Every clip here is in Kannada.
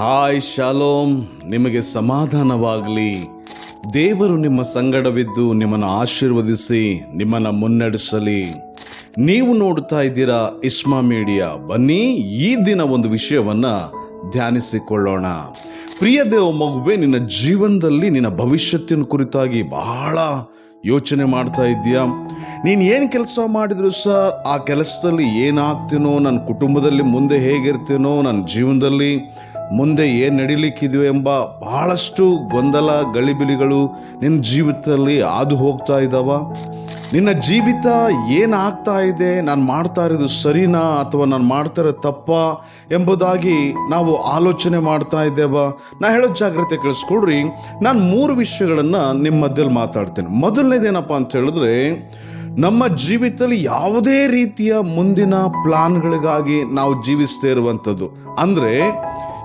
ಹಾಯ್ ಶಾಲೋಮ್ ನಿಮಗೆ ಸಮಾಧಾನವಾಗಲಿ. ದೇವರು ನಿಮ್ಮ ಸಂಗಡವಿದ್ದು ನಿಮ್ಮನ್ನು ಆಶೀರ್ವದಿಸಿ, ನಿಮ್ಮನ್ನು ಮುನ್ನಡೆಸಲಿ. ನೀವು ನೋಡ್ತಾ ಇದ್ದೀರಾ ಇಸ್ಮಾ ಮೀಡಿಯಾ. ಬನ್ನಿ, ಈ ದಿನ ಒಂದು ವಿಷಯವನ್ನು ಧ್ಯಾನಿಸಿಕೊಳ್ಳೋಣ. ಪ್ರಿಯ ದೇವ ಮಗುವೆ, ನಿನ್ನ ಜೀವನದಲ್ಲಿ ನಿನ್ನ ಭವಿಷ್ಯತ್ತಿನ ಕುರಿತಾಗಿ ಬಹಳ ಯೋಚನೆ ಮಾಡ್ತಾ ಇದ್ದೀಯಾ. ನೀನು ಏನು ಕೆಲಸ ಮಾಡಿದರೂ ಸಹ ಆ ಕೆಲಸದಲ್ಲಿ ಏನಾಗ್ತೀನೋ ನನ್ನ ಕುಟುಂಬದಲ್ಲಿ ಮುಂದೆ ಹೇಗಿರ್ತೀನೋ ನನ್ನ ಜೀವನದಲ್ಲಿ ಮುಂದೆ ಏನು ನಡಿಲಿಕ್ಕಿದೆಯೋ ಎಂಬ ಬಹಳಷ್ಟು ಗೊಂದಲ, ಗಳಿಬಿಲಿಗಳು ನಿನ್ನ ಜೀವಿತದಲ್ಲಿ ಹಾದು ಹೋಗ್ತಾ ಇದ್ದಾವ ನಿನ್ನ ಜೀವಿತ ಏನಾಗ್ತಾ ಇದೆ? ನಾನು ಮಾಡ್ತಾ ಇರೋದು ಸರಿನಾ? ಅಥವಾ ನಾನು ಮಾಡ್ತಾ ಇರೋದು ತಪ್ಪ? ಎಂಬುದಾಗಿ ನಾವು ಆಲೋಚನೆ ಮಾಡ್ತಾ ಇದ್ದೇವ. ನಾ ಹೇಳೋ ಜಾಗ್ರತೆ ಕೇಳಿಸ್ಕೊಡ್ರಿ. ನಾನು ಮೂರು ವಿಷಯಗಳನ್ನು ನಿಮ್ಮ ಮಧ್ಯದಲ್ಲಿ ಮಾತಾಡ್ತೇನೆ. ಮೊದಲನೇದೇನಪ್ಪ ಅಂತ ಹೇಳಿದ್ರೆ, ನಮ್ಮ ಜೀವಿತದಲ್ಲಿ ಯಾವುದೇ ರೀತಿಯ ಮುಂದಿನ ಪ್ಲಾನ್ಗಳಿಗಾಗಿ ನಾವು ಜೀವಿಸ್ತೇ ಇರುವಂಥದ್ದು. ಅಂದರೆ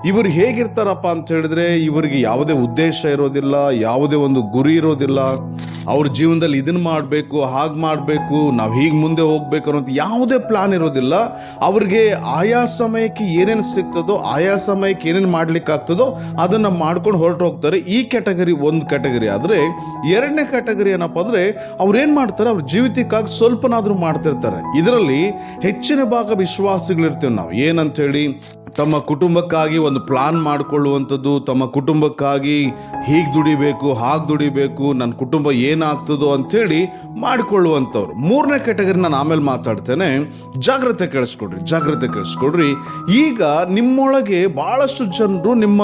ಇವರು ಹೇಗಿರ್ತಾರಪ್ಪ ಅಂತ ಹೇಳಿದ್ರೆ ಇವರಿಗೆ ಯಾವುದೇ ಉದ್ದೇಶ ಇರೋದಿಲ್ಲ, ಯಾವುದೇ ಒಂದು ಗುರಿ ಇರೋದಿಲ್ಲ. ಅವ್ರ ಜೀವನದಲ್ಲಿ ಇದನ್ನ ಮಾಡಬೇಕು, ಹಾಗೆ ಮಾಡಬೇಕು, ನಾವು ಹೀಗೆ ಮುಂದೆ ಹೋಗ್ಬೇಕು ಅನ್ನೋದು ಯಾವುದೇ ಪ್ಲಾನ್ ಇರೋದಿಲ್ಲ. ಅವ್ರಿಗೆ ಆಯಾ ಸಮಯಕ್ಕೆ ಏನೇನು ಸಿಗ್ತದೋ, ಆಯಾ ಸಮಯಕ್ಕೆ ಏನೇನು ಮಾಡ್ಲಿಕ್ಕೆ ಆಗ್ತದೋ ಅದನ್ನು ಮಾಡ್ಕೊಂಡು ಹೊರಟು ಹೋಗ್ತಾರೆ. ಈ ಕ್ಯಾಟಗರಿ ಒಂದು ಕ್ಯಾಟಗರಿ ಆದರೆ, ಎರಡನೇ ಕ್ಯಾಟಗರಿ ಏನಪ್ಪ ಅಂದರೆ ಅವ್ರೇನು ಮಾಡ್ತಾರೆ, ಅವ್ರ ಜೀವಿತಕ್ಕಾಗಿ ಸ್ವಲ್ಪನಾದರೂ ಮಾಡ್ತಿರ್ತಾರೆ. ಇದರಲ್ಲಿ ಹೆಚ್ಚಿನ ಭಾಗ ವಿಶ್ವಾಸಿಗಳಿರ್ತೀವಿ ನಾವು. ಏನಂತ ಹೇಳಿ ತಮ್ಮ ಕುಟುಂಬಕ್ಕಾಗಿ ಒಂದು ಪ್ಲಾನ್ ಮಾಡಿಕೊಳ್ಳುವಂಥದ್ದು, ತಮ್ಮ ಕುಟುಂಬಕ್ಕಾಗಿ ಹೀಗೆ ದುಡಿಬೇಕು, ಹಾಗೆ ದುಡಿಬೇಕು ನನ್ನ ಕುಟುಂಬ ಏನಾಗ್ತದೋ ಅಂಥೇಳಿ ಮಾಡಿಕೊಳ್ಳುವಂಥವ್ರು. ಮೂರನೇ ಕ್ಯಾಟಗರಿ ನಾನು ಆಮೇಲೆ ಮಾತಾಡ್ತೇನೆ, ಜಾಗ್ರತೆ ಕೇಳಿಸ್ಕೊಡ್ರಿ ಜಾಗ್ರತೆ ಕೇಳಿಸ್ಕೊಡ್ರಿ. ಈಗ ನಿಮ್ಮೊಳಗೆ ಭಾಳಷ್ಟು ಜನರು ನಿಮ್ಮ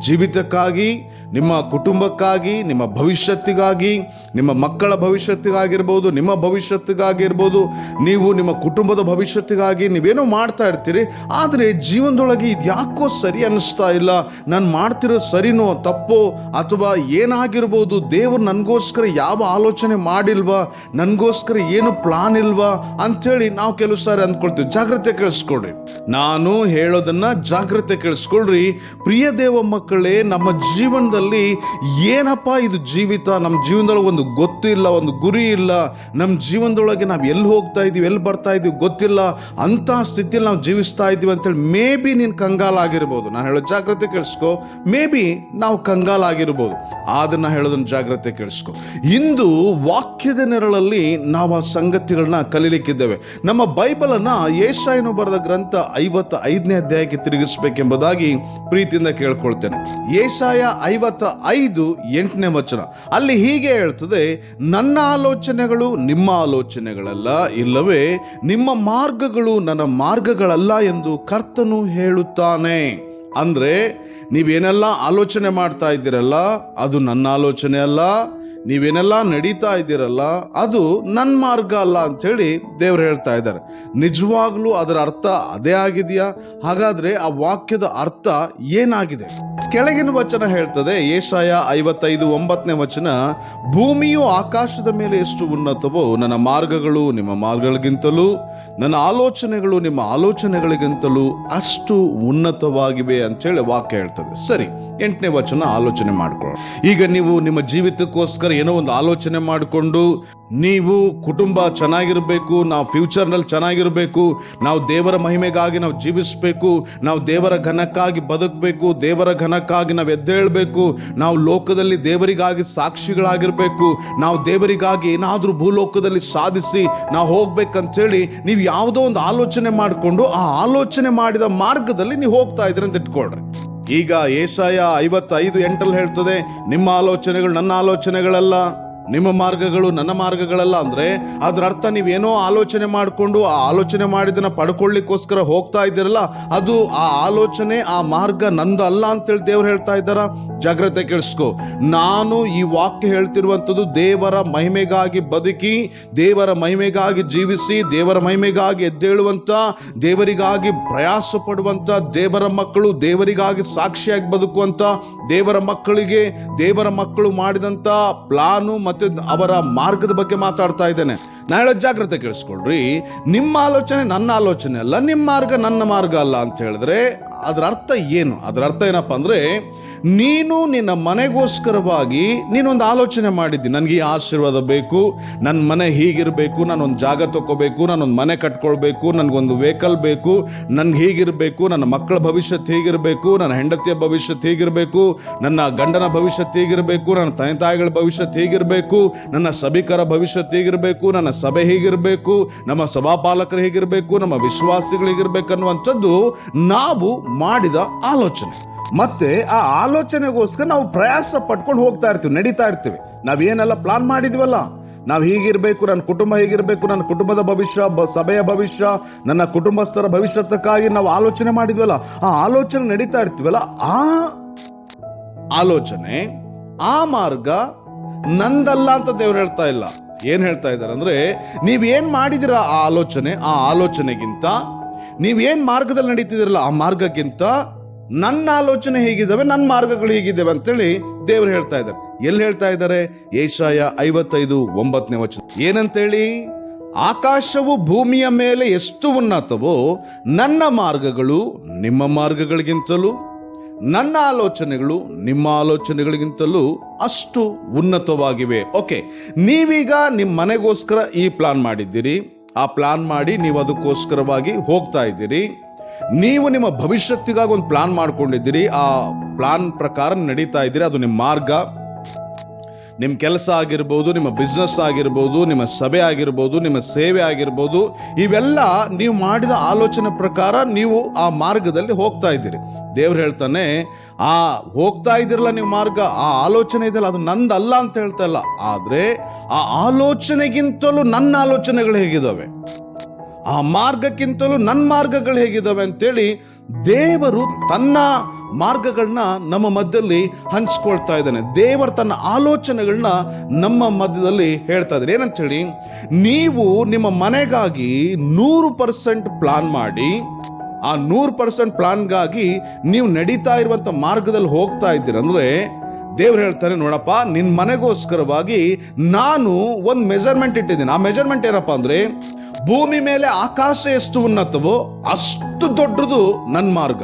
ಜೀವಿತಕ್ಕಾಗಿ, ನಿಮ್ಮ ಕುಟುಂಬಕ್ಕಾಗಿ, ನಿಮ್ಮ ಭವಿಷ್ಯತ್ತಿಗಾಗಿ, ನಿಮ್ಮ ಮಕ್ಕಳ ಭವಿಷ್ಯತ್ತಿಗಾಗಿರ್ಬೋದು, ನಿಮ್ಮ ಭವಿಷ್ಯತ್ತಿಗಾಗಿರ್ಬೋದು, ನೀವು ನಿಮ್ಮ ಕುಟುಂಬದ ಭವಿಷ್ಯತ್ತಿಗಾಗಿ ನೀವೇನೋ ಮಾಡ್ತಾ ಇರ್ತೀರಿ, ಆದರೆ ಜೀವನದೊಳಗೆ ಇದು ಯಾಕೋ ಸರಿ ಅನ್ನಿಸ್ತಾ ಇಲ್ಲ. ನಾನು ಮಾಡ್ತಿರೋ ಸರಿನೋ ತಪ್ಪೋ ಅಥವಾ ಏನಾಗಿರ್ಬೋದು, ದೇವರು ನನಗೋಸ್ಕರ ಯಾವ ಆಲೋಚನೆ ಮಾಡಿಲ್ವಾ, ನನಗೋಸ್ಕರ ಏನು ಪ್ಲಾನ್ ಇಲ್ವಾ ಅಂಥೇಳಿ ನಾವು ಕೆಲವು ಸಾರಿ ಅಂದ್ಕೊಳ್ತೀವಿ. ಜಾಗ್ರತೆ ಕೇಳಿಸ್ಕೊಳ್ರಿ. ನಾನು ಹೇಳೋದನ್ನ ಜಾಗ್ರತೆ ಕೇಳಿಸ್ಕೊಳ್ರಿ. ಪ್ರಿಯ ದೇವ ನಮ್ಮ ಜೀವನದಲ್ಲಿ ಏನಪ್ಪ ಇದು ಜೀವಿತ? ನಮ್ಮ ಜೀವನದೊಳಗೆ ಒಂದು ಗೊತ್ತು ಇಲ್ಲ, ಒಂದು ಗುರಿ ಇಲ್ಲ. ನಮ್ಮ ಜೀವನದೊಳಗೆ ನಾವು ಎಲ್ಲಿ ಹೋಗ್ತಾ ಇದ್ದೀವಿ, ಎಲ್ಲಿ ಬರ್ತಾ ಇದ್ದೀವಿ ಗೊತ್ತಿಲ್ಲ. ಅಂತ ಸ್ಥಿತಿಯಲ್ಲಿ ನಾವು ಜೀವಿಸ್ತಾ ಇದ್ದೀವಿ ಅಂತೇಳಿ ಮೇ ಬಿ ನೀನು ಕಂಗಾಲಾಗಿರ್ಬೋದು ನಾನು ಹೇಳೋ ಜಾಗ್ರತೆ ಕೇಳಿಸ್ಕೊ. ಮೇ ಬಿ ನಾವು ಕಂಗಾಲಾಗಿರ್ಬೋದು ಅದನ್ನ ಹೇಳೋದನ್ನು ಜಾಗ್ರತೆ ಕೇಳಿಸ್ಕೊ. ಇಂದು ವಾಕ್ಯದ ನೆರಳಲ್ಲಿ ನಾವು ಆ ಸಂಗತಿಗಳನ್ನ ಕಲೀಲಿಕ್ಕಿದ್ದೇವೆ. ನಮ್ಮ ಬೈಬಲನ್ನು ಏಷಾಯನು ಬರೆದ ಗ್ರಂಥ ಐವತ್ತ ಐದನೇ ಅಧ್ಯಾಯಕ್ಕೆ ತಿರುಗಿಸ್ಬೇಕೆಂಬುದಾಗಿ ಪ್ರೀತಿಯಿಂದ ಕೇಳ್ಕೊಳ್ತೇನೆ. ಏಷಾಯ ಐವತ್ತ ಐದು ಎಂಟನೇ ವಚನ. ಅಲ್ಲಿ ಹೀಗೆ ಹೇಳ್ತದೆ, ನನ್ನ ಆಲೋಚನೆಗಳು ನಿಮ್ಮ ಆಲೋಚನೆಗಳಲ್ಲ, ಇಲ್ಲವೇ, ನಿಮ್ಮ ಮಾರ್ಗಗಳು ನನ್ನ ಮಾರ್ಗಗಳಲ್ಲ ಎಂದು ಕರ್ತನು ಹೇಳುತ್ತಾನೆ. ಅಂದ್ರೆ, ನೀವೇನೆಲ್ಲ ಆಲೋಚನೆ ಮಾಡ್ತಾ ಇದ್ದೀರಲ್ಲ, ಅದು ನನ್ನ ಆಲೋಚನೆ ಅಲ್ಲ ನೀವೇನೆಲ್ಲ ನಡೀತಾ ಇದ್ದೀರಲ್ಲ, ಅದು ನನ್ನ ಮಾರ್ಗ ಅಲ್ಲ ಅಂಥೇಳಿ ದೇವ್ರು ಹೇಳ್ತಾ ಇದ್ದಾರೆ. ನಿಜವಾಗ್ಲೂ ಅದರ ಅರ್ಥ ಅದೇ ಆಗಿದೆಯಾ? ಹಾಗಾದ್ರೆ ಆ ವಾಕ್ಯದ ಅರ್ಥ ಏನಾಗಿದೆ? ಕೆಳಗಿನ ವಚನ ಹೇಳ್ತದೆ, ಏಷಾಯ ಐವತ್ತೈದು ಒಂಬತ್ತನೇ ವಚನ, ಭೂಮಿಯು ಆಕಾಶದ ಮೇಲೆ ಎಷ್ಟು ಉನ್ನತವೋ ನನ್ನ ಮಾರ್ಗಗಳು ನಿಮ್ಮ ಮಾರ್ಗಗಳಿಗಿಂತಲೂ, ನನ್ನ ಆಲೋಚನೆಗಳು ನಿಮ್ಮ ಆಲೋಚನೆಗಳಿಗಿಂತಲೂ ಅಷ್ಟು ಉನ್ನತವಾಗಿವೆ ಅಂತೇಳಿ ವಾಕ್ಯ ಹೇಳ್ತದೆ. ಸರಿ, ಎಂಟನೇ ವಚನ ಆಲೋಚನೆ ಮಾಡ್ಕೊಳ್ಳೋಣ. ಈಗ ನೀವು ನಿಮ್ಮ ಜೀವಿತಕ್ಕೋಸ್ಕರ ಏನೋ ಒಂದು ಆಲೋಚನೆ ಮಾಡಿಕೊಂಡು ನೀವು ಕುಟುಂಬ ಚೆನ್ನಾಗಿರಬೇಕು, ನಾವು ಫ್ಯೂಚರ್ನಲ್ಲಿ ಚೆನ್ನಾಗಿರಬೇಕು, ನಾವು ದೇವರ ಮಹಿಮೆಗಾಗಿ ನಾವು ಜೀವಿಸಬೇಕು, ನಾವು ದೇವರ ಘನಕ್ಕಾಗಿ ಬದುಕಬೇಕು, ದೇವರ ಘನಕ್ಕಾಗಿ ನಾವು ಎದ್ದೇಳಬೇಕು, ನಾವು ಲೋಕದಲ್ಲಿ ದೇವರಿಗಾಗಿ ಸಾಕ್ಷಿಗಳಾಗಿರಬೇಕು, ನಾವು ದೇವರಿಗಾಗಿ ಏನಾದರೂ ಭೂಲೋಕದಲ್ಲಿ ಸಾಧಿಸಿ ನಾವು ಹೋಗ್ಬೇಕಂತೇಳಿ ನೀವು ಯಾವುದೋ ಒಂದು ಆಲೋಚನೆ ಮಾಡಿಕೊಂಡು ಆ ಆಲೋಚನೆ ಮಾಡಿದ ಮಾರ್ಗದಲ್ಲಿ ನೀವು ಹೋಗ್ತಾ ಇದ್ರಿ ಅಂತ ಇಟ್ಕೊಳ್ರಿ. ಈಗ ಏಸಾಯ ಐವತ್ತೈದು ಎಂಟಲ್ಲಿ ಹೇಳ್ತದೆ ನಿಮ್ಮ ಆಲೋಚನೆಗಳು ನನ್ನ ಆಲೋಚನೆಗಳಲ್ಲ. ನಿಮ್ಮ ಮಾರ್ಗಗಳು ನನ್ನ ಮಾರ್ಗಗಳಲ್ಲ ಅಂದ್ರೆ ಅದರ ಅರ್ಥ ನೀವೇನೋ ಆಲೋಚನೆ ಮಾಡಿಕೊಂಡು ಆ ಆಲೋಚನೆ ಮಾಡಿದನ್ನ ಪಡ್ಕೊಳ್ಳಿಕ್ಕೋಸ್ಕರ ಹೋಗ್ತಾ ಇದ್ದೀರಲ್ಲ, ಅದು ಆ ಆಲೋಚನೆ, ಆ ಮಾರ್ಗ ನಂದಲ್ಲ ಅಂತೇಳಿ ದೇವ್ರು ಹೇಳ್ತಾ ಇದ್ದಾರ? ಜಾಗ್ರತೆ ಕೇಳಿಸ್ಕೊ. ನಾನು ಈ ವಾಕ್ಯ ಹೇಳ್ತಿರುವಂಥದ್ದು ದೇವರ ಮಹಿಮೆಗಾಗಿ ಬದುಕಿ, ದೇವರ ಮಹಿಮೆಗಾಗಿ ಜೀವಿಸಿ, ದೇವರ ಮಹಿಮೆಗಾಗಿ ಎದ್ದೇಳುವಂತ ದೇವರಿಗಾಗಿ ಪ್ರಯಾಸ ಪಡುವಂಥ ದೇವರ ಮಕ್ಕಳು ದೇವರಿಗಾಗಿ ಸಾಕ್ಷಿಯಾಗಿ ಬದುಕುವಂಥ, ದೇವರ ಮಕ್ಕಳಿಗೆ ದೇವರ ಮಕ್ಕಳು ಮಾಡಿದಂಥ ಪ್ಲಾನು ಮತ್ತೆ ಅವರ ಮಾರ್ಗದ ಬಗ್ಗೆ ಮಾತಾಡ್ತಾ ಇದ್ದೇನೆ. ನಾ ಹೇಳೋ ಜಾಗ್ರತೆ ಕೇಳಿಸ್ಕೊಳ್ರಿ. ನಿಮ್ಮ ಆಲೋಚನೆ ನನ್ನ ಆಲೋಚನೆ ಅಲ್ಲ, ನಿಮ್ಮ ಮಾರ್ಗ ನನ್ನ ಮಾರ್ಗ ಅಲ್ಲ ಅಂತ ಹೇಳಿದ್ರೆ ಅದರ ಅರ್ಥ ಏನು? ಅದರ ಅರ್ಥ ಏನಪ್ಪ ಅಂದ್ರೆ, ನೀನು ನಿನ್ನ ಮನೆಗೋಸ್ಕರವಾಗಿ ನೀನೊಂದು ಆಲೋಚನೆ ಮಾಡಿದ್ದಿ. ನನಗೆ ಈ ಆಶೀರ್ವಾದ ಬೇಕು ನನ್ನ ಮನೆ ಹೀಗಿರಬೇಕು, ನಾನೊಂದು ಜಾಗ ತಗೋಬೇಕು ನಾನೊಂದು ಮನೆ ಕಟ್ಕೊಳ್ಬೇಕು, ನನಗೊಂದು ವೆಹಿಕಲ್ ಬೇಕು, ನನ್ಗೆ ಹೀಗಿರಬೇಕು, ನನ್ನ ಮಕ್ಕಳ ಭವಿಷ್ಯತ್ ಹೀಗಿರಬೇಕು, ನನ್ನ ಹೆಂಡತಿಯ ಭವಿಷ್ಯತ್ ಹೀಗಿರಬೇಕು, ನನ್ನ ಗಂಡನ ಭವಿಷ್ಯತ್ ಹೀಗಿರಬೇಕು, ನನ್ನ ತಂದೆ ತಾಯಿಗಳ ಭವಿಷ್ಯತ್ ಹೀಗಿರಬೇಕು. ನನ್ನ ಸಭಿಕರ ಭವಿಷ್ಯತ್ ಹೇಗಿರಬೇಕು, ನನ್ನ ಸಭೆ ಹೇಗಿರಬೇಕು, ನಮ್ಮ ಸಭಾಪಾಲಕರು ಹೇಗಿರಬೇಕು, ನಮ್ಮ ವಿಶ್ವಾಸಿಗಳು ಹೇಗಿರಬೇಕನ್ನುವಂಥದ್ದು ನಾವು ಮಾಡಿದ ಆಲೋಚನೆ. ಮತ್ತೆ ಆ ಆಲೋಚನೆಗೋಸ್ಕರ ನಾವು ಪ್ರಯಾಸ ಪಟ್ಕೊಂಡು ಹೋಗ್ತಾ ಇರ್ತೀವಿ, ನಡೀತಾ ಇರ್ತೀವಿ. ನಾವೇನೆಲ್ಲ ಪ್ಲಾನ್ ಮಾಡಿದ್ವಲ್ಲ? ನಾವು ಹೀಗಿರಬೇಕು, ನನ್ನ ಕುಟುಂಬ ಹೇಗಿರ್ಬೇಕು, ನನ್ನ ಕುಟುಂಬದ ಭವಿಷ್ಯ ಸಭೆಯ ಭವಿಷ್ಯ, ನನ್ನ ಕುಟುಂಬಸ್ಥರ ಭವಿಷ್ಯತ್ಕಾಗಿ ನಾವು ಆಲೋಚನೆ ಮಾಡಿದ್ವಲ್ಲ, ಆ ಆಲೋಚನೆ ನಡೀತಾ ಇರ್ತೀವಲ್ಲ, ಆ ಆಲೋಚನೆ, ಆ ಮಾರ್ಗ ನಂದಲ್ಲ ಅಂತ ದೇವ್ರು ಹೇಳ್ತಾ ಇಲ್ಲ. ಏನ್ ಹೇಳ್ತಾ ಇದ್ದಾರೆ ಅಂದ್ರೆ ನೀವೇನ್ ಮಾಡಿದಿರ ಆ ಆಲೋಚನೆ, ಆ ಆಲೋಚನೆಗಿಂತ? ನೀವೇನ್ ಮಾರ್ಗದಲ್ಲಿ ನಡೀತಿದಿರಲ್ಲ ಆ ಮಾರ್ಗಕ್ಕಿಂತ ನನ್ನ ಆಲೋಚನೆ ಹೇಗಿದ್ದಾವೆ ನನ್ನ ಮಾರ್ಗಗಳು ಹೇಗಿದ್ದಾವೆ ಅಂತೇಳಿ ದೇವ್ರು ಹೇಳ್ತಾ ಇದ್ದಾರೆ. ಎಲ್ಲಿ ಹೇಳ್ತಾ ಇದ್ದಾರೆ? ಏಷಾಯ ಐವತ್ತೈದು ಒಂಬತ್ತನೇ ವಚನ. ಏನಂತೇಳಿ? ಆಕಾಶವು ಭೂಮಿಯ ಮೇಲೆ ಎಷ್ಟು ಉನ್ನತವೋ, ನನ್ನ ಮಾರ್ಗಗಳು ನಿಮ್ಮ ಮಾರ್ಗಗಳಿಗಿಂತಲೂ ನನ್ನ ಆಲೋಚನೆಗಳು ನಿಮ್ಮ ಆಲೋಚನೆಗಳಿಗಿಂತಲೂ ಅಷ್ಟು ಉನ್ನತವಾಗಿವೆ. ಓಕೆ ನೀವೀಗ ನಿಮ್ಮ ಮನೆಗೋಸ್ಕರ ಈ ಪ್ಲಾನ್ ಮಾಡಿದ್ದೀರಿ. ಆ ಪ್ಲಾನ್ ಮಾಡಿ ನೀವು ಅದಕ್ಕೋಸ್ಕರವಾಗಿ ಹೋಗ್ತಾ ಇದ್ದೀರಿ. ನೀವು ನಿಮ್ಮ ಭವಿಷ್ಯತ್ತಿಗಾಗಿ ಒಂದು ಪ್ಲಾನ್ ಮಾಡ್ಕೊಂಡಿದ್ದೀರಿ. ಆ ಪ್ಲಾನ್ ಪ್ರಕಾರ ನಡೀತಾ ಇದ್ದೀರಿ. ಅದು ನಿಮ್ಮ ಮಾರ್ಗ. ನಿಮ್ಮ ಕೆಲಸ ಆಗಿರ್ಬೋದು, ನಿಮ್ಮ ಬಿಸ್ನೆಸ್ ಆಗಿರ್ಬೋದು, ನಿಮ್ಮ ಸಭೆ ಆಗಿರ್ಬೋದು, ನಿಮ್ಮ ಸೇವೆ ಆಗಿರ್ಬೋದು, ಇವೆಲ್ಲ ನೀವು ಮಾಡಿದ ಆಲೋಚನೆ ಪ್ರಕಾರ ನೀವು ಆ ಮಾರ್ಗದಲ್ಲಿ ಹೋಗ್ತಾ ಇದ್ದೀರಿ. ದೇವ್ರು ಹೇಳ್ತಾನೆ, ಆ, ಹೋಗ್ತಾ ಇದ್ದೀರಲ್ಲ ನೀವು ಮಾರ್ಗ, ಆ ಆಲೋಚನೆ ಇದೆಯಲ್ಲ, ಅದು ನಂದಲ್ಲ ಅಂತ ಹೇಳ್ತಾ ಇಲ್ಲ. ಆದ್ರೆ ಆ ಆಲೋಚನೆಗಿಂತಲೂ ನನ್ನ ಆಲೋಚನೆಗಳು ಹೇಗಿದ್ದಾವೆ ಆ ಮಾರ್ಗಕ್ಕಿಂತಲೂ ನನ್ನ ಮಾರ್ಗಗಳು ಹೇಗಿದ್ದಾವೆ ಅಂತೇಳಿ ದೇವರು ತನ್ನ ಮಾರ್ಗಗಳನ್ನ ನಮ್ಮ ಮಧ್ಯದಲ್ಲಿ ಹಂಚ್ಕೊಳ್ತಾ ಇದ್ದಾನೆ. ದೇವರು ತನ್ನ ಆಲೋಚನೆಗಳನ್ನ ನಮ್ಮ ಮಧ್ಯದಲ್ಲಿ ಹೇಳ್ತಾ ಇದ್ದಾರೆ ಏನಂತ ಹೇಳಿ ನೀವು ನಿಮ್ಮ ಮನೆಗಾಗಿ ನೂರು ಪರ್ಸೆಂಟ್ ಪ್ಲಾನ್ ಮಾಡಿ, ಆ ನೂರು ಪರ್ಸೆಂಟ್ ಪ್ಲಾನ್ಗಾಗಿ ನೀವು ನಡೀತಾ ಇರುವಂತ ಮಾರ್ಗದಲ್ಲಿ ಹೋಗ್ತಾ ಇದ್ದೀರ ಅಂದರೆ ದೇವ್ರು ಹೇಳ್ತಾನೆ, ನೋಡಪ್ಪ ನಿನ್ನ ಮನೆಗೋಸ್ಕರವಾಗಿ ನಾನು ಒಂದು ಮೆಜರ್ಮೆಂಟ್ ಇಟ್ಟಿದ್ದೀನಿ. ಆ ಮೆಜರ್ಮೆಂಟ್ ಏನಪ್ಪ ಅಂದ್ರೆ, ಭೂಮಿ ಮೇಲೆ ಆಕಾಶ ಎಷ್ಟು ಉನ್ನತವೋ ಅಷ್ಟು ದೊಡ್ಡದು ನನ್ನ ಮಾರ್ಗ.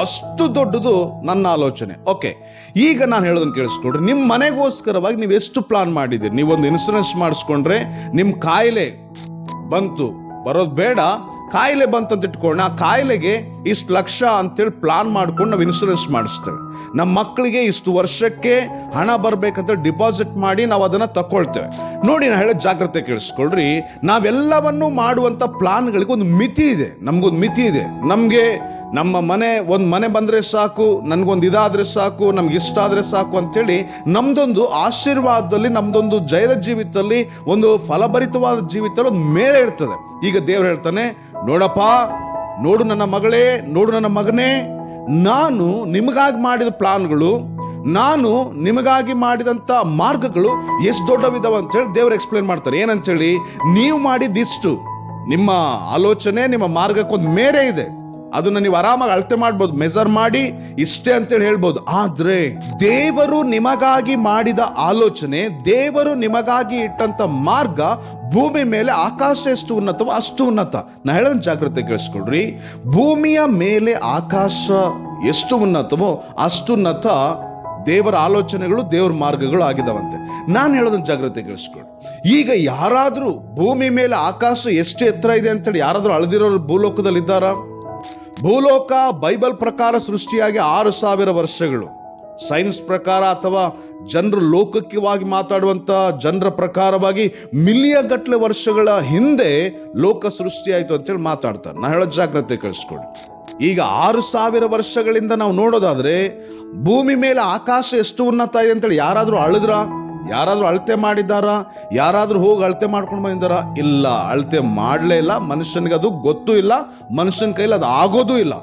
ಅಷ್ಟು ದೊಡ್ಡದು ನನ್ನ ಆಲೋಚನೆ. ಓಕೆ, ಈಗ ನಾನು ಹೇಳೋದನ್ನ ಕೇಳಿಸ್ಕೊಡ್ರಿ ನಿಮ್ಮ ಮನೆಗೋಸ್ಕರವಾಗಿ ನೀವು ಎಷ್ಟು ಪ್ಲಾನ್ ಮಾಡಿದ್ದೀರಿ? ನೀವೊಂದು ಇನ್ಸೂರೆನ್ಸ್ ಮಾಡಿಸ್ಕೊಂಡ್ರೆ ನಿಮ್ಮ ಕಾಯಿಲೆ ಬಂತು. ಬರೋದು ಬೇಡ. ಕಾಯಿಲೆ ಬಂತಂತ ಇಟ್ಕೊಳ್ಳೋಣ. ಆ ಕಾಯಿಲೆಗೆ ಇಷ್ಟು ಲಕ್ಷ ಅಂತೇಳಿ ಪ್ಲಾನ್ ಮಾಡ್ಕೊಂಡು ನಾವು ಇನ್ಸೂರೆನ್ಸ್ ಮಾಡಿಸ್ತೇವೆ. ನಮ್ಮ ಮಕ್ಕಳಿಗೆ ಇಷ್ಟು ವರ್ಷಕ್ಕೆ ಹಣ ಬರಬೇಕಂತ ಡಿಪಾಸಿಟ್ ಮಾಡಿ ನಾವು ಅದನ್ನು ತಕೊಳ್ತೇವೆ. ನೋಡಿ, ನಾನು ಹೇಳೋ ಜಾಗ್ರತೆ ಕೇಳಿಸ್ಕೊಳ್ರಿ. ನಾವೆಲ್ಲವನ್ನು ಮಾಡುವಂಥ ಪ್ಲಾನ್ಗಳಿಗೆ ಒಂದು ಮಿತಿ ಇದೆ. ನಮಗೊಂದು ಮಿತಿ ಇದೆ. ನಮ್ಗೆ ನಮ್ಮ ಮನೆ, ಒಂದು ಮನೆ ಬಂದರೆ ಸಾಕು, ನನಗೊಂದು ಇದಾದರೆ ಸಾಕು, ನಮ್ಗೆ ಇಷ್ಟ ಆದರೆ ಸಾಕು ಅಂಥೇಳಿ ನಮ್ದೊಂದು ಆಶೀರ್ವಾದದಲ್ಲಿ, ನಮ್ದೊಂದು ಜಯದ ಜೀವಿತದಲ್ಲಿ, ಒಂದು ಫಲಭರಿತವಾದ ಜೀವಿತದಲ್ಲಿ ಒಂದು ಮೇಲೆ ಇರ್ತದೆ. ಈಗ ದೇವ್ರು ಹೇಳ್ತಾನೆ, ನೋಡಪ್ಪ, ನೋಡು ನನ್ನ ಮಗಳೇ, ನೋಡು ನನ್ನ ಮಗನೇ, ನಾನು ನಿಮಗಾಗಿ ಮಾಡಿದ ಪ್ಲಾನ್ಗಳು, ನಾನು ನಿಮಗಾಗಿ ಮಾಡಿದಂತ ಮಾರ್ಗಗಳು ಎಷ್ಟು ದೊಡ್ಡವಿದಾವ ಅಂತ ಹೇಳಿ ದೇವ್ರು ಎಕ್ಸ್ಪ್ಲೇನ್ ಮಾಡ್ತಾರೆ. ಏನಂತೇಳಿ, ನೀವು ಮಾಡಿದಿಷ್ಟು, ನಿಮ್ಮ ಆಲೋಚನೆ, ನಿಮ್ಮ ಮಾರ್ಗಕ್ಕೊಂದು ಮೇರೆ ಇದೆ. ಅದನ್ನ ನೀವು ಆರಾಮಾಗಿ ಅಳತೆ ಮಾಡ್ಬೋದು ಮೆಜರ್ ಮಾಡಿ, ಇಷ್ಟೇ ಅಂತೇಳಿ ಹೇಳ್ಬೋದು. ಆದ್ರೆ ದೇವರು ನಿಮಗಾಗಿ ಮಾಡಿದ ಆಲೋಚನೆ, ದೇವರು ನಿಮಗಾಗಿ ಇಟ್ಟಂತ ಮಾರ್ಗ ಭೂಮಿ ಮೇಲೆ ಆಕಾಶ ಎಷ್ಟು ಉನ್ನತವೋ ಅಷ್ಟು ಉನ್ನತ. ನಾ ಹೇಳೋದು ಜಾಗ್ರತೆ ಕೇಳಿಸ್ಕೊಡ್ರಿ ಭೂಮಿಯ ಮೇಲೆ ಆಕಾಶ ಎಷ್ಟು ಉನ್ನತವೋ ಅಷ್ಟು ಉನ್ನತ ದೇವರ ಆಲೋಚನೆಗಳು, ದೇವರ ಮಾರ್ಗಗಳು ಆಗಿದಾವಂತೆ. ನಾನು ಹೇಳೋದನ್ನ ಜಾಗ್ರತೆ ಕೇಳಿಸ್ಕೊಳ್ಳಿ ಈಗ ಯಾರಾದರೂ ಭೂಮಿ ಮೇಲೆ ಆಕಾಶ ಎಷ್ಟು ಎತ್ತರ ಇದೆ ಅಂತೇಳಿ ಯಾರಾದರೂ ಅಳದಿರೋರು ಭೂಲೋಕದಲ್ಲಿ ಇದ್ದಾರಾ ಭೂಲೋಕ ಬೈಬಲ್ ಪ್ರಕಾರ ಸೃಷ್ಟಿಯಾಗಿ ಆರು ಸಾವಿರ ವರ್ಷಗಳು. ಸೈನ್ಸ್ ಪ್ರಕಾರ ಅಥವಾ ಜನರ ಲೋಕಕ್ಕೆವಾಗಿ ಮಾತಾಡುವಂತ ಜನರ ಪ್ರಕಾರವಾಗಿ ಮಿಲಿಯನ್ ಗಟ್ಟಲೆ ವರ್ಷಗಳ ಹಿಂದೆ ಲೋಕ ಸೃಷ್ಟಿಯಾಯಿತು ಅಂತೇಳಿ ಮಾತಾಡ್ತಾರೆ. ನಾ ಹೇಳೋ ಜಾಗ್ರತೆ ಕಳಿಸ್ಕೊಡಿ. ಈಗ ಆರು ಸಾವಿರ ವರ್ಷಗಳಿಂದ ನಾವು ನೋಡೋದಾದ್ರೆ ಭೂಮಿ ಮೇಲೆ ಆಕಾಶ ಎಷ್ಟು ಉನ್ನತ ಇದೆ ಅಂತೇಳಿ ಯಾರಾದ್ರೂ ಅಳಿದ್ರ? ಯಾರಾದ್ರೂ ಅಳತೆ ಮಾಡಿದ್ದಾರಾ? ಯಾರಾದರೂ ಹೋಗಿ ಅಳತೆ ಮಾಡ್ಕೊಂಡು ಬಂದಿದ್ದಾರ? ಇಲ್ಲ. ಅಳತೆ ಮಾಡಲೇ ಇಲ್ಲ. ಮನುಷ್ಯನಿಗೆ ಅದು ಗೊತ್ತೂ ಇಲ್ಲ. ಮನುಷ್ಯನ ಕೈಲಿ ಅದು ಆಗೋದೂ ಇಲ್ಲ.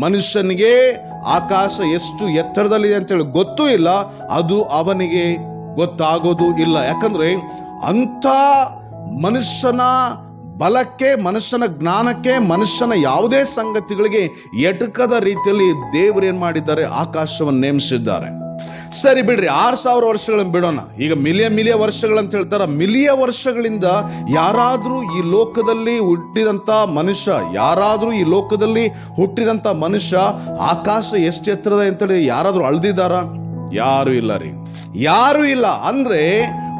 ಮನುಷ್ಯನಿಗೆ ಆಕಾಶ ಎಷ್ಟು ಎತ್ತರದಲ್ಲಿದೆ ಅಂತೇಳಿ ಗೊತ್ತೂ ಇಲ್ಲ. ಅದು ಅವನಿಗೆ ಗೊತ್ತಾಗೋದು ಇಲ್ಲ. ಯಾಕಂದ್ರೆ ಅಂಥ ಮನುಷ್ಯನ ಬಲಕ್ಕೆ, ಮನುಷ್ಯನ ಜ್ಞಾನಕ್ಕೆ, ಮನುಷ್ಯನ ಯಾವುದೇ ಸಂಗತಿಗಳಿಗೆ ಎಟಕದ ರೀತಿಯಲ್ಲಿ ದೇವರು ಏನು ಮಾಡಿದ್ದಾರೆ? ಆಕಾಶವನ್ನು ನೇಮಿಸಿದ್ದಾರೆ. ಸರಿ ಬಿಡ್ರಿ, ಆರು ಸಾವಿರ ವರ್ಷಗಳನ್ನ ಬಿಡೋಣ. ಈಗ ಮಿಲಿಯ ಮಿಲಿಯ ವರ್ಷಗಳಂತ ಹೇಳ್ತಾರ, ಮಿಲಿಯ ವರ್ಷಗಳಿಂದ ಯಾರಾದ್ರೂ ಈ ಲೋಕದಲ್ಲಿ ಹುಟ್ಟಿದಂತ ಮನುಷ್ಯ, ಯಾರಾದ್ರೂ ಈ ಲೋಕದಲ್ಲಿ ಹುಟ್ಟಿದಂತ ಮನುಷ್ಯ, ಆಕಾಶ ಎಷ್ಟು ಎತ್ತರದ ಅಂತೇಳಿ ಯಾರಾದ್ರೂ ಅಳ್ದಿದಾರ ಯಾರು ಇಲ್ಲ ರೀ. ಯಾರು ಇಲ್ಲ, ಅಂದ್ರೆ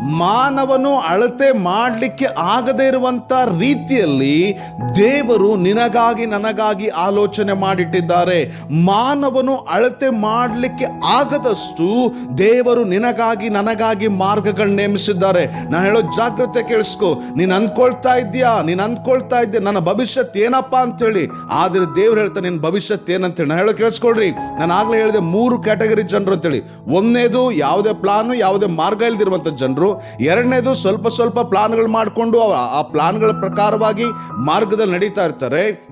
ಮಾನವನು ಅಳತೆ ಮಾಡಲಿಕ್ಕೆ ಆಗದೇ ಇರುವಂಥ ರೀತಿಯಲ್ಲಿ ದೇವರು ನಿನಗಾಗಿ ನನಗಾಗಿ ಆಲೋಚನೆ ಮಾಡಿಟ್ಟಿದ್ದಾರೆ. ಮಾನವನು ಅಳತೆ ಮಾಡಲಿಕ್ಕೆ ಆಗದಷ್ಟು ದೇವರು ನಿನಗಾಗಿ ನನಗಾಗಿ ಮಾರ್ಗಗಳು ನೇಮಿಸಿದ್ದಾರೆ. ನಾನು ಹೇಳೋ ಜಾಗ್ರತೆ ಕೇಳಿಸ್ಕೊ. ನೀನು ಅಂದ್ಕೊಳ್ತಾ ಇದ್ದೀಯಾ? ನೀನು ಅಂದ್ಕೊಳ್ತಾ ಇದ್ದೆ ನನ್ನ ಭವಿಷ್ಯತ್ ಏನಪ್ಪಾ ಅಂತೇಳಿ. ಆದ್ರೆ ದೇವ್ರು ಹೇಳ್ತಾ ನಿನ್ನ ಭವಿಷ್ಯತ್ ಏನಂತೇಳಿ. ನಾನು ಹೇಳೋ ಕೇಳಿಸ್ಕೊಳ್ರಿ. ನಾನು ಆಗ್ಲೇ ಹೇಳಿದೆ ಮೂರು ಕ್ಯಾಟಗರಿ ಜನರು ಅಂತೇಳಿ. ಒಂದನೇದು ಯಾವುದೇ ಪ್ಲಾನು ಯಾವುದೇ ಮಾರ್ಗ ಇಲ್ದಿರುವಂತ ಜನರು. ಎರಡನೇದು ಸ್ವಲ್ಪ ಸ್ವಲ್ಪ ಪ್ಲಾನ್ಗಳು ಮಾಡಿಕೊಂಡು ಆ ಪ್ಲಾನ್ಗಳ ಪ್ರಕಾರವಾಗಿ ಮಾರ್ಗದಲ್ಲಿ ನಡೀತಾ ಇರ್ತಾರೆ.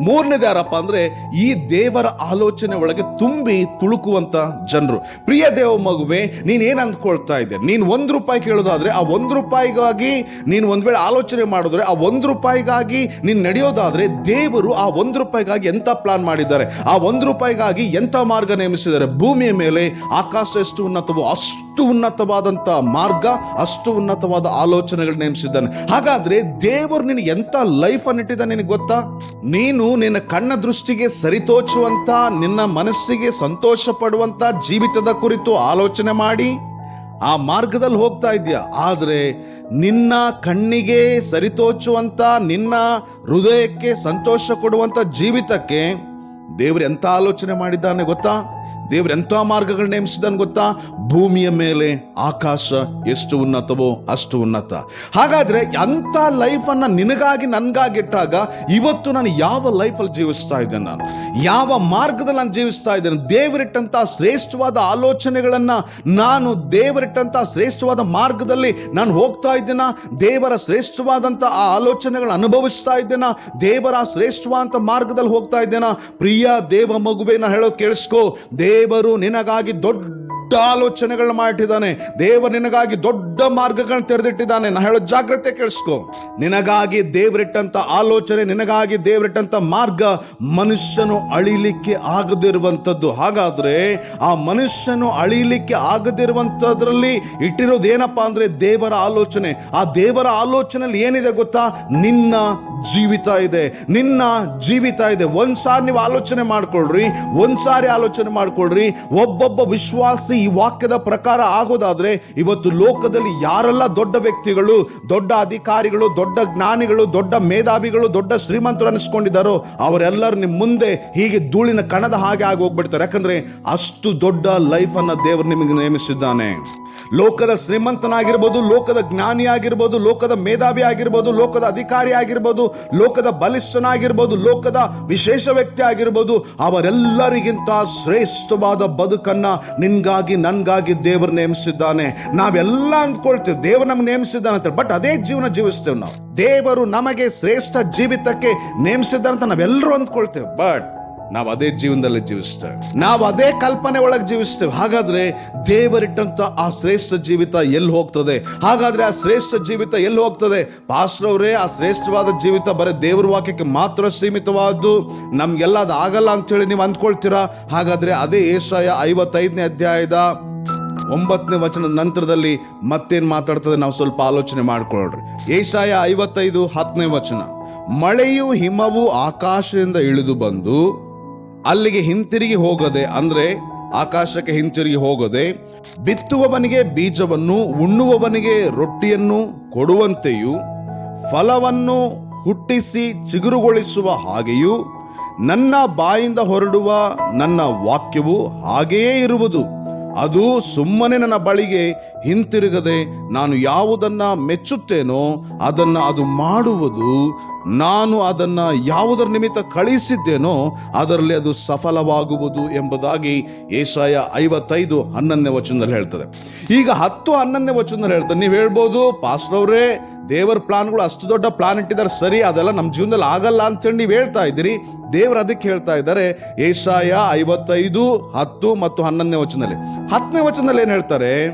ಮೂರನೇದು ಯಾರಪ್ಪ ಅಂದ್ರೆ ಈ ದೇವರ ಆಲೋಚನೆ ಒಳಗೆ ತುಂಬಿ ತುಳುಕುವಂತ ಜನರು. ಪ್ರಿಯ ದೇವ ಮಗುವೆ, ನೀನ್ ಏನ್ ಅಂದ್ಕೊಳ್ತಾ ಇದ್ದೆ? ನೀನ್ ಒಂದ್ ರೂಪಾಯಿ ಕೇಳೋದಾದ್ರೆ ಆ ಒಂದ್ ರೂಪಾಯಿಗಾಗಿ ನೀನ್ ಒಂದ್ ವೇಳೆ ಆಲೋಚನೆ ಮಾಡಿದ್ರೆ ಆ ಒಂದ್ ರೂಪಾಯಿಗಾಗಿ ನೀನ್ ನಡೆಯೋದಾದ್ರೆ ದೇವರು ಆ ಒಂದ್ ರೂಪಾಯಿಗಾಗಿ ಎಂತ ಪ್ಲಾನ್ ಮಾಡಿದ್ದಾರೆ? ಆ ಒಂದ್ ರೂಪಾಯಿಗಾಗಿ ಎಂತ ಮಾರ್ಗ ನೇಮಿಸಿದ್ದಾರೆ? ಭೂಮಿಯ ಮೇಲೆ ಆಕಾಶ ಎಷ್ಟು ಉನ್ನತವೋ ಅಷ್ಟು ಉನ್ನತವಾದಂತ ಮಾರ್ಗ, ಅಷ್ಟು ಉನ್ನತವಾದ ಆಲೋಚನೆಗಳು ನೇಮಿಸಿದ್ದಾನೆ. ಹಾಗಾದ್ರೆ ದೇವರು ನಿನಗೆ ಎಂತ ಲೈಫ್ ಅನ್ನು ಇಟ್ಟಿದ್ದಾನೆ ನಿನಗೆ ಗೊತ್ತಾ? ನೀನು ನಿನ್ನ ಕಣ್ಣ ದೃಷ್ಟಿಗೆ ಸರಿತೋಚುವಂತ, ನಿನ್ನ ಮನಸ್ಸಿಗೆ ಸಂತೋಷ ಪಡುವಂಥ ಜೀವಿತದ ಕುರಿತು ಆಲೋಚನೆ ಮಾಡಿ, ಆ ಮಾರ್ಗದಲ್ಲಿ ಹೋಗ್ತಾ ಇದೆಯಾ ಆದರೆ ನಿನ್ನ ಕಣ್ಣಿಗೆ ಸರಿತೋಚುವಂತ, ನಿನ್ನ ಹೃದಯಕ್ಕೆ ಸಂತೋಷ ಕೊಡುವಂತ ಜೀವಿತಕ್ಕೆ ದೇವರು ಎಂತ ಆಲೋಚನೆ ಮಾಡಿದ್ದಾನೆ ಗೊತ್ತಾ? ದೇವ್ರು ಎಂಥ ಮಾರ್ಗಗಳು ನೇಮಿಸಿದಾನೆ ಗೊತ್ತಾ? ಭೂಮಿಯ ಮೇಲೆ ಆಕಾಶ ಎಷ್ಟು ಉನ್ನತವೋ ಅಷ್ಟು ಉನ್ನತ. ಹಾಗಾದ್ರೆ ಅಂಥ ಲೈಫನ್ನು ನಿನಗಾಗಿ ನನ್ಗಾಗಿ ಇಟ್ಟಾಗ ಇವತ್ತು ನಾನು ಯಾವ ಲೈಫಲ್ಲಿ ಜೀವಿಸ್ತಾ ಇದ್ದೇನೆ ನಾನು? ಯಾವ ಮಾರ್ಗದಲ್ಲಿ ನಾನು ಜೀವಿಸ್ತಾ ಇದ್ದೇನೆ? ದೇವರಿಟ್ಟಂಥ ಶ್ರೇಷ್ಠವಾದ ಆಲೋಚನೆಗಳನ್ನ ನಾನು ದೇವರಿಟ್ಟಂಥ ಶ್ರೇಷ್ಠವಾದ ಮಾರ್ಗದಲ್ಲಿ ನಾನು ಹೋಗ್ತಾ ಇದ್ದೇನ? ದೇವರ ಶ್ರೇಷ್ಠವಾದಂಥ ಆ ಆಲೋಚನೆಗಳನ್ನ ಅನುಭವಿಸ್ತಾ ಇದ್ದೇನ? ದೇವರ ಶ್ರೇಷ್ಠವಾದಂತ ಮಾರ್ಗದಲ್ಲಿ ಹೋಗ್ತಾ ಇದ್ದೇನ? ಪ್ರಿಯ ದೇವ ಮಗುವೆ, ನಾನು ಹೇಳೋದು ಕೇಳಿಸ್ಕೋ. ದೇವರು ನಿನಗಾಗಿ ದೊಡ್ಡ ಆಲೋಚನೆಗಳನ್ನ ಮಾಡಿಟ್ಟಿದ್ದಾನೆ. ದೇವ ನಿನಗಾಗಿ ದೊಡ್ಡ ಮಾರ್ಗಗಳನ್ನ ತೆರೆದಿಟ್ಟಿದ್ದಾನೆ. ನಾ ಹೇಳೋ ಜಾಗ್ರತೆ ಕೇಳಿಸ್ಕೊ. ನಿನಗಾಗಿ ದೇವರಿಟ್ಟಂತ ಆಲೋಚನೆ, ನಿನಗಾಗಿ ದೇವರಿಟ್ಟಂತ ಮಾರ್ಗ ಮನುಷ್ಯನು ಅಳಿಲಿಕ್ಕೆ ಆಗದಿರುವಂತದ್ದು ಹಾಗಾದ್ರೆ ಆ ಮನುಷ್ಯನು ಅಳಿಲಿಕ್ಕೆ ಆಗದಿರುವಂತದ್ರಲ್ಲಿ ಇಟ್ಟಿರೋದು ಏನಪ್ಪಾ ಅಂದ್ರೆ ದೇವರ ಆಲೋಚನೆ. ಆ ದೇವರ ಆಲೋಚನೆಯಲ್ಲಿ ಏನಿದೆ ಗೊತ್ತಾ? ನಿನ್ನ ಜೀವಿತ ಇದೆ. ನಿನ್ನ ಜೀವಿತ ಇದೆ. ಒಂದ್ಸಾರಿ ನೀವು ಆಲೋಚನೆ ಮಾಡ್ಕೊಳ್ರಿ. ಒಂದ್ಸಾರಿ ಆಲೋಚನೆ ಮಾಡ್ಕೊಳ್ರಿ. ಒಬ್ಬೊಬ್ಬ ವಿಶ್ವಾಸಿ ಈ ವಾಕ್ಯದ ಪ್ರಕಾರ ಆಗೋದಾದ್ರೆ ಇವತ್ತು ಲೋಕದಲ್ಲಿ ಯಾರೆಲ್ಲ ದೊಡ್ಡ ವ್ಯಕ್ತಿಗಳು, ದೊಡ್ಡ ಅಧಿಕಾರಿಗಳು, ದೊಡ್ಡ ಜ್ಞಾನಿಗಳು, ದೊಡ್ಡ ಮೇಧಾವಿಗಳು, ದೊಡ್ಡ ಶ್ರೀಮಂತರು ಅನಿಸ್ಕೊಂಡಿದ್ದಾರೋ ಅವರೆಲ್ಲರೂ ನಿಮ್ಮ ಮುಂದೆ ಹೀಗೆ ಧೂಳಿನ ಕಣದ ಹಾಗೆ ಆಗಿ ಹೋಗ್ಬಿಡ್ತಾರೆ. ಯಾಕಂದ್ರೆ ಅಷ್ಟು ದೊಡ್ಡ ಲೈಫ್ ಅನ್ನ ದೇವರು ನಿಮಗೆ ನೇಮಿಸಿದ್ದಾನೆ. ಲೋಕದ ಶ್ರೀಮಂತನಾಗಿರ್ಬೋದು, ಲೋಕದ ಜ್ಞಾನಿ ಆಗಿರ್ಬೋದು ಲೋಕದ ಮೇಧಾವಿ ಆಗಿರ್ಬೋದು, ಲೋಕದ ಅಧಿಕಾರಿ ಆಗಿರ್ಬೋದು, ಲೋಕದ ಬಲಿಷ್ಠನಾಗಿರ್ಬೋದು, ಲೋಕದ ವಿಶೇಷ ವ್ಯಕ್ತಿ ಆಗಿರ್ಬೋದು, ಅವರೆಲ್ಲರಿಗಿಂತ ಶ್ರೇಷ್ಠವಾದ ಬದುಕನ್ನ ನಿನ್ಗಾಗಿ ನನ್ಗಾಗಿ ದೇವರು ನೇಮಿಸಿದ್ದಾನೆ. ನಾವೆಲ್ಲ ಅಂದ್ಕೊಳ್ತೇವೆ, ದೇವರು ನಮ್ಗೆ ನೇಮಿಸಿದ್ದಾನೆ ಅಂತ ಬಟ್ ಅದೇ ಜೀವನ ಜೀವಿಸ್ತೇವೆ ನಾವು. ದೇವರು ನಮಗೆ ಶ್ರೇಷ್ಠ ಜೀವಿತಕ್ಕೆ ನೇಮಿಸಿದ್ದಾನೆ ಅಂತ ನಾವೆಲ್ಲರೂ ಅಂದ್ಕೊಳ್ತೇವೆ. ಬಟ್ ನಾವು ಅದೇ ಜೀವನದಲ್ಲಿ ಜೀವಿಸ್ತೇವೆ. ನಾವು ಅದೇ ಕಲ್ಪನೆ ಒಳಗೆ ಜೀವಿಸ್ತೇವೆ. ಹಾಗಾದ್ರೆ ದೇವರಿಟ್ಟಂತ ಆ ಶ್ರೇಷ್ಠ ಜೀವಿತ ಎಲ್ಲಿ ಹೋಗ್ತದೆ? ಹಾಗಾದ್ರೆ ಆ ಶ್ರೇಷ್ಠ ಜೀವಿತ ಎಲ್ಲಿ ಹೋಗ್ತದೆ? ಅವರೇ, ಆ ಶ್ರೇಷ್ಠವಾದ ಜೀವಿತ ಬರೀ ದೇವರ ವಾಕ್ಯಕ್ಕೆ ಮಾತ್ರ ಸೀಮಿತವಾದ್ದು. ನಮ್ಗೆಲ್ಲ ಅದು ಆಗಲ್ಲ ಅಂತೇಳಿ ನೀವು ಅಂದ್ಕೊಳ್ತೀರಾ? ಹಾಗಾದ್ರೆ ಅದೇ ಏಷಾಯ ಐವತ್ತೈದನೇ ಅಧ್ಯಾಯದ ಒಂಬತ್ತನೇ ವಚನದ ನಂತರದಲ್ಲಿ ಮತ್ತೇನು ಮಾತಾಡ್ತದೆ ನಾವು ಸ್ವಲ್ಪ ಆಲೋಚನೆ ಮಾಡ್ಕೊಳ್ಳ್ರಿ ಏಷಾಯ ಐವತ್ತೈದು ಹತ್ತನೇ ವಚನ. ಮಳೆಯು ಹಿಮವು ಆಕಾಶದಿಂದ ಇಳಿದು ಬಂದು ಅಲ್ಲಿಗೆ ಹಿಂತಿರುಗಿ ಹೋಗದೆ ಅಂದ್ರೆ ಆಕಾಶಕ್ಕೆ ಹಿಂತಿರುಗಿ ಹೋಗದೆ ಬಿತ್ತುವವನಿಗೆ ಬೀಜವನ್ನು, ಉಣ್ಣುವವನಿಗೆ ರೊಟ್ಟಿಯನ್ನು ಕೊಡುವಂತೆಯೂ, ಫಲವನ್ನು ಹುಟ್ಟಿಸಿ ಚಿಗುರುಗೊಳಿಸುವ ಹಾಗೆಯೂ, ನನ್ನ ಬಾಯಿಂದ ಹೊರಡುವ ನನ್ನ ವಾಕ್ಯವು ಹಾಗೆಯೇ ಇರುವುದು. ಅದು ಸುಮ್ಮನೆ ನನ್ನ ಬಳಿಗೆ ಹಿಂತಿರುಗದೆ ನಾನು ಯಾವುದನ್ನ ಮೆಚ್ಚುತ್ತೇನೋ ಅದನ್ನ ಅದು ಮಾಡುವುದು ನಾನು ಅದನ್ನ ಯಾವುದರ ನಿಮಿತ್ತ ಕಳಿಸಿದ್ದೇನೋ ಅದರಲ್ಲಿ ಅದು ಸಫಲವಾಗುವುದು ಎಂಬುದಾಗಿ ಏಷಾಯ ಐವತ್ತೈದು ಹನ್ನೊಂದನೇ ವಚನದಲ್ಲಿ ಹೇಳ್ತದೆ. ಈಗ ಹತ್ತು ಹನ್ನೊಂದನೇ ವಚನದಲ್ಲಿ ಹೇಳ್ತದೆ. ನೀವು ಹೇಳ್ಬೋದು ಅವರೇ, ದೇವರ ಪ್ಲಾನ್ಗಳು ಅಷ್ಟು ದೊಡ್ಡ ಪ್ಲಾನ್ ಇಟ್ಟಿದ್ದಾರೆ, ಸರಿ, ಅದೆಲ್ಲ ನಮ್ಮ ಜೀವನದಲ್ಲಿ ಆಗಲ್ಲ ಅಂತೇಳಿ ನೀವು ಹೇಳ್ತಾ ಇದ್ದೀರಿ. ದೇವರು ಅದಕ್ಕೆ ಹೇಳ್ತಾ ಇದ್ದಾರೆ ಏಷಾಯ ಐವತ್ತೈದು ಹತ್ತು ಮತ್ತು ಹನ್ನೊಂದನೇ ವಚನದಲ್ಲಿ. ಹತ್ತನೇ ವಚನದಲ್ಲಿ ಏನ್ ಹೇಳ್ತಾರೆ?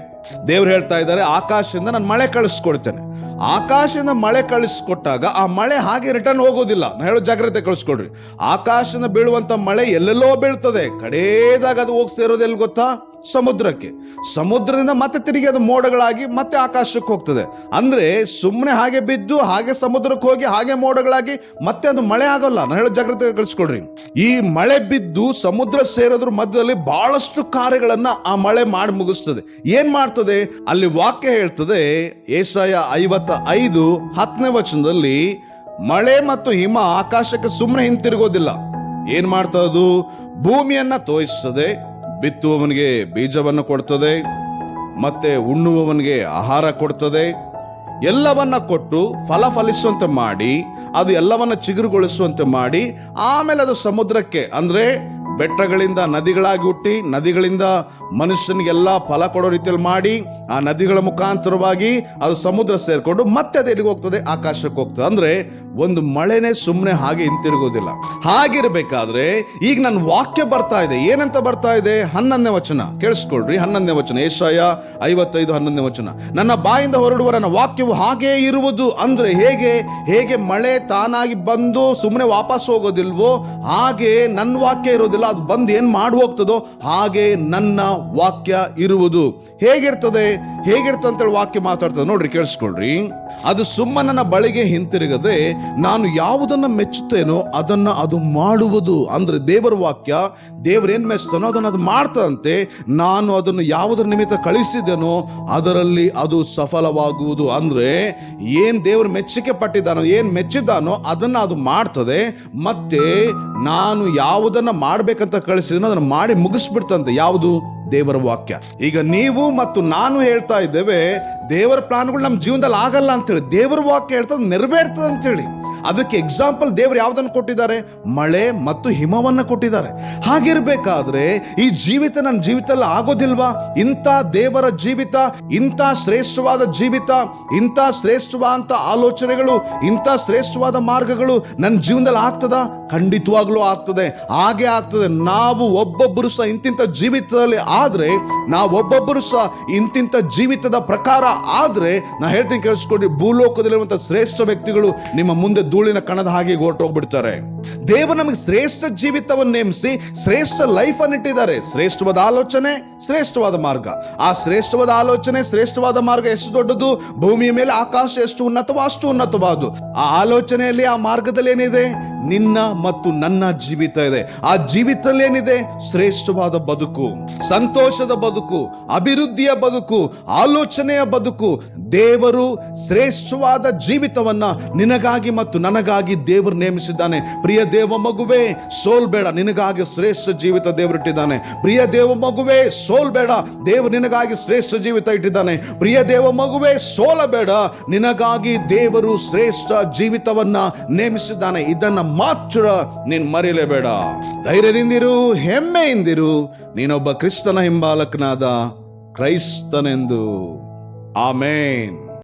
ದೇವ್ರು ಹೇಳ್ತಾ ಇದ್ದಾರೆ, ಆಕಾಶದಿಂದ ನಾನು ಮಳೆ ಕಳಿಸ್ಕೊಡ್ತೇನೆ. ಆಕಾಶದಿಂದ ಮಳೆ ಕಳಿಸ್ಕೊಟ್ಟಾಗ ಆ ಮಳೆ ಹಾಗೆ ರಿಟರ್ನ್ ಹೋಗೋದಿಲ್ಲ. ನಾ ಹೇಳೋ ಜಾಗ್ರತೆ ಕಳಿಸ್ಕೊಡ್ರಿ. ಆಕಾಶನ ಬೀಳುವಂಥ ಮಳೆ ಎಲ್ಲೆಲ್ಲೋ ಬೀಳ್ತದೆ. ಕಡೇದಾಗ ಅದು ಹೋಗಿ ಸೇರೋದು ಎಲ್ಲಿ ಗೊತ್ತಾ? ಸಮುದ್ರಕ್ಕೆ. ಸಮುದ್ರದಿಂದ ಮತ್ತೆ ತಿರುಗಿ ಅದು ಮೋಡಗಳಾಗಿ ಮತ್ತೆ ಆಕಾಶಕ್ಕೆ ಹೋಗ್ತದೆ. ಅಂದ್ರೆ ಸುಮ್ಮನೆ ಹಾಗೆ ಬಿದ್ದು ಹಾಗೆ ಸಮುದ್ರಕ್ಕೆ ಹೋಗಿ ಹಾಗೆ ಮೋಡಗಳಾಗಿ ಮತ್ತೆ ಅದು ಮಳೆ ಆಗೋಲ್ಲ. ನಾನು ಹೇಳೋ ಜಾಗ್ರತೆ ಕಳಿಸ್ಕೊಡ್ರಿ. ಈ ಮಳೆ ಬಿದ್ದು ಸಮುದ್ರ ಸೇರೋದ್ರ ಮಧ್ಯದಲ್ಲಿ ಬಹಳಷ್ಟು ಕಾರ್ಯಗಳನ್ನ ಆ ಮಳೆ ಮಾಡಿ ಮುಗಿಸ್ತದೆ. ಏನ್ ಮಾಡ್ತದೆ? ಅಲ್ಲಿ ವಾಕ್ಯ ಹೇಳ್ತದೆ, ಏಸಾಯ ಐವತ್ತ ಐದು ಹತ್ತನೇ ವಚನದಲ್ಲಿ, ಮಳೆ ಮತ್ತು ಹಿಮ ಆಕಾಶಕ್ಕೆ ಸುಮ್ಮನೆ ಹಿಂತಿರುಗೋದಿಲ್ಲ. ಏನ್ ಮಾಡ್ತದದು ಭೂಮಿಯನ್ನ ತೋಯಿಸ್ತದೆ. ಬಿತ್ತುವವನಿಗೆ ಬೀಜವನ್ನು ಕೊಡ್ತದೆ, ಮತ್ತೆ ಉಣ್ಣುವವನಿಗೆ ಆಹಾರ ಕೊಡ್ತದೆ. ಎಲ್ಲವನ್ನ ಕೊಟ್ಟು ಫಲ ಫಲಿಸುವಂತೆ ಮಾಡಿ, ಅದು ಎಲ್ಲವನ್ನ ಚಿಗುರುಗೊಳಿಸುವಂತೆ ಮಾಡಿ, ಆಮೇಲೆ ಅದು ಸಮುದ್ರಕ್ಕೆ, ಅಂದ್ರೆ ಬೆಟ್ಟಗಳಿಂದ ನದಿಗಳಾಗಿ ಹುಟ್ಟಿ, ನದಿಗಳಿಂದ ಮನುಷ್ಯನಿಗೆಲ್ಲ ಫಲ ಕೊಡೋ ರೀತಿಯಲ್ಲಿ ಮಾಡಿ, ಆ ನದಿಗಳ ಮುಖಾಂತರವಾಗಿ ಅದು ಸಮುದ್ರ ಸೇರ್ಕೊಂಡು ಮತ್ತೆ ಅದು ಎಲ್ಲಿಗೆ ಹೋಗ್ತದೆ? ಆಕಾಶಕ್ಕೆ ಹೋಗ್ತದೆ. ಅಂದ್ರೆ ಒಂದು ಮಳೆನೇ ಸುಮ್ಮನೆ ಹಾಗೆ ಹಿಂತಿರುಗೋದಿಲ್ಲ ಹಾಗಿರ್ಬೇಕಾದ್ರೆ ಈಗ ನನ್ನ ವಾಕ್ಯ ಬರ್ತಾ ಇದೆ. ಏನಂತ ಬರ್ತಾ ಇದೆ? ಹನ್ನೊಂದನೇ ವಚನ. ಕೇಳಿಸ್ಕೊಳ್ರಿ. ಹನ್ನೊಂದನೇ ವಚನ. ಏಷಾಯ ಐವತ್ತೈದು, ಹನ್ನೊಂದನೇ ವಚನ. ನನ್ನ ಬಾಯಿಂದ ಹೊರಡುವ ನನ್ನ ವಾಕ್ಯವು ಹಾಗೇ ಇರುವುದು. ಅಂದ್ರೆ ಹೇಗೆ? ಹೇಗೆ ಮಳೆ ತಾನಾಗಿ ಬಂದು ಸುಮ್ಮನೆ ವಾಪಸ್ ಹೋಗೋದಿಲ್ವೋ, ಹಾಗೆ ನನ್ನ ವಾಕ್ಯ ಇರೋದಿಲ್ಲ ಅದು ಬಂದು ಏನು ಮಾಡಿ ಹೋಗ್ತದೋ ಹಾಗೆ ನನ್ನ ವಾಕ್ಯ ಇರುವುದು. ಹೇಗಿರ್ತದೆ? ಹೇಗಿರ್ತದೆ ಅಂತೇಳಿ ವಾಕ್ಯ ಮಾತಾಡ್ತದೆ. ನೋಡ್ರಿ, ಕೇಳಿಸ್ಕೊಳ್ರಿ. ಅದು ಸುಮ್ಮನನ ಬಳಿಗೆ ಹಿಂತಿರುಗದೆ ನಾನು ಯಾವುದನ್ನ ಮೆಚ್ಚುತ್ತೇನೋ ಅದನ್ನ ಅದು ಮಾಡುವುದು. ಅಂದ್ರೆ ದೇವರ ವಾಕ್ಯ ದೇವರೇನ್ ಮೆಚ್ಚುತ್ತಾನೋ ಅದನ್ನ ಅದು ಮಾಡ್ತದಂತೆ, ನಾನು ಅದನ್ನು ಯಾವುದರ ನಿಮಿತ್ತ ಕಳಿಸಿದ್ದೇನೋ ಅದರಲ್ಲಿ ಅದು ಸಫಲವಾಗುವುದು. ಅಂದ್ರೆ ಏನ್ ದೇವರು ಮೆಚ್ಚುಗೆ ಪಟ್ಟಿದ್ದಾನೋ, ಏನ್ ಮೆಚ್ಚಿದ್ದಾನೋ ಅದನ್ನ ಅದು ಮಾಡ್ತದೆ. ಮತ್ತೆ ನಾನು ಯಾವುದನ್ನ ಮಾಡ್ಬೇಕಂತ ಕಳಿಸಿದನೋ ಅದನ್ನ ಮಾಡಿ ಮುಗಿಸ್ಬಿಡ್ತಂತೆ ಯಾವುದು? ದೇವರ ವಾಕ್ಯ. ಈಗ ನೀವು ಮತ್ತು ನಾನು ಹೇಳ್ತಾ ಇದ್ದೇವೆ, ದೇವರ ಪ್ಲಾನ್ಗಳು ನಮ್ಮ ಜೀವನದಲ್ಲಿ ಆಗಲ್ಲ ಅಂತೇಳಿ, ದೇವರ ವಾಕ್ಯ ಹೇಳ್ತದೆ ನೆರವೇರ್ತದೆ ಅಂತೇಳಿ. ಅದಕ್ಕೆ ಎಕ್ಸಾಂಪಲ್ ದೇವರು ಯಾವುದನ್ನು ಕೊಟ್ಟಿದ್ದಾರೆ? ಮಳೆ ಮತ್ತು ಹಿಮವನ್ನು ಕೊಟ್ಟಿದ್ದಾರೆ. ಹಾಗಿರ್ಬೇಕಾದ್ರೆ ಈ ಜೀವಿತ ನನ್ನ ಜೀವಿತದಲ್ಲಿ ಆಗೋದಿಲ್ವಾ? ಇಂಥ ದೇವರ ಜೀವಿತ, ಇಂಥ ಶ್ರೇಷ್ಠವಾದ ಜೀವಿತ, ಇಂಥ ಶ್ರೇಷ್ಠವಾದಂಥ ಆಲೋಚನೆಗಳು, ಇಂಥ ಶ್ರೇಷ್ಠವಾದ ಮಾರ್ಗಗಳು ನನ್ನ ಜೀವನದಲ್ಲಿ ಆಗ್ತದ? ಖಂಡಿತವಾಗ್ಲೂ ಆಗ್ತದೆ. ಹಾಗೆ ಆಗ್ತದೆ. ನಾವು ಒಬ್ಬೊಬ್ಬರು ಸಹ ಇಂತಿಂಥ ಜೀವಿತದಲ್ಲಿ ಆದ್ರೆ, ನಾವು ಒಬ್ಬೊಬ್ಬರು ಸಹ ಇಂತಿಂಥ ಜೀವಿತದ ಪ್ರಕಾರ ಆದ್ರೆ, ನಾ ಹೇಳ್ತೀನಿ ಕೇಳಿಸ್ಕೊಡ್ರಿ ಭೂಲೋಕದಲ್ಲಿರುವಂಥ ಶ್ರೇಷ್ಠ ವ್ಯಕ್ತಿಗಳು ನಿಮ್ಮ ಮುಂದೆ ಧೂಳಿನ ಕಣದ ಹಾಗೆ ಹೊರಟೋಗ್ಬಿಡ್ತಾರೆ ದೇವ ನಮಗೆ ಶ್ರೇಷ್ಠ ಜೀವಿತವನ್ನು ನೇಮಿಸಿ ಶ್ರೇಷ್ಠ ಲೈಫ್ ಅನ್ನು ಇಟ್ಟಿದ್ದಾರೆ. ಶ್ರೇಷ್ಠವಾದ ಆಲೋಚನೆ, ಶ್ರೇಷ್ಠವಾದ ಮಾರ್ಗ. ಆ ಶ್ರೇಷ್ಠವಾದ ಆಲೋಚನೆ, ಶ್ರೇಷ್ಠವಾದ ಮಾರ್ಗ ಎಷ್ಟು ದೊಡ್ಡದು? ಭೂಮಿಯ ಮೇಲೆ ಆಕಾಶ ಎಷ್ಟು ಉನ್ನತವೋ ಅಷ್ಟು ಉನ್ನತವಾದು. ಆ ಆಲೋಚನೆಯಲ್ಲಿ, ಆ ಮಾರ್ಗದಲ್ಲಿ ಏನಿದೆ? ನಿನ್ನ ಮತ್ತು ನನ್ನ ಜೀವಿತ ಇದೆ. ಆ ಜೀವಿತದಲ್ಲಿ ಏನಿದೆ? ಶ್ರೇಷ್ಠವಾದ ಬದುಕು, ಸಂತೋಷದ ಬದುಕು, ಅಭಿವೃದ್ಧಿಯ ಬದುಕು, ಆಲೋಚನೆಯ ಬದುಕು. ದೇವರು ಶ್ರೇಷ್ಠವಾದ ಜೀವಿತವನ್ನ ನಿನಗಾಗಿ ಮತ್ತು ನನಗಾಗಿ ದೇವರು ನೇಮಿಸಿದ್ದಾನೆ. ಪ್ರಿಯ ದೇವ ಮಗುವೆ ಸೋಲ್ಬೇಡ ನಿನಗಾಗಿ ಶ್ರೇಷ್ಠ ಜೀವಿತ ದೇವರಿಟ್ಟಿದ್ದಾನೆ ಪ್ರಿಯ ದೇವ ಮಗುವೆ ಸೋಲ್ಬೇಡ ದೇವರು ನಿನಗಾಗಿ ಶ್ರೇಷ್ಠ ಜೀವಿತ ಇಟ್ಟಿದ್ದಾನೆ. ಪ್ರಿಯ ದೇವ ಮಗುವೆ, ಸೋಲಬೇಡ, ನಿನಗಾಗಿ ದೇವರು ಶ್ರೇಷ್ಠ ಜೀವಿತವನ್ನ ನೇಮಿಸಿದ್ದಾನೆ. ಇದನ್ನ ಮಾತ್ರ ನೀನ್ ಮರಿಲೇಬೇಡ. ಧೈರ್ಯದಿಂದಿರು ಹೆಮ್ಮೆಯಿಂದಿರು ನೀನೊಬ್ಬ ಕ್ರಿಸ್ತನ ಹಿಂಬಾಲಕನಾದ ಕ್ರೈಸ್ತನೆಂದು. ಆಮೇನ್.